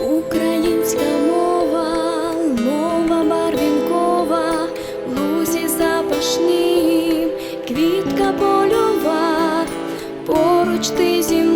Українська мова, мова барвінкова, лузі запашні, квітка полюва, поруч ти зі мною.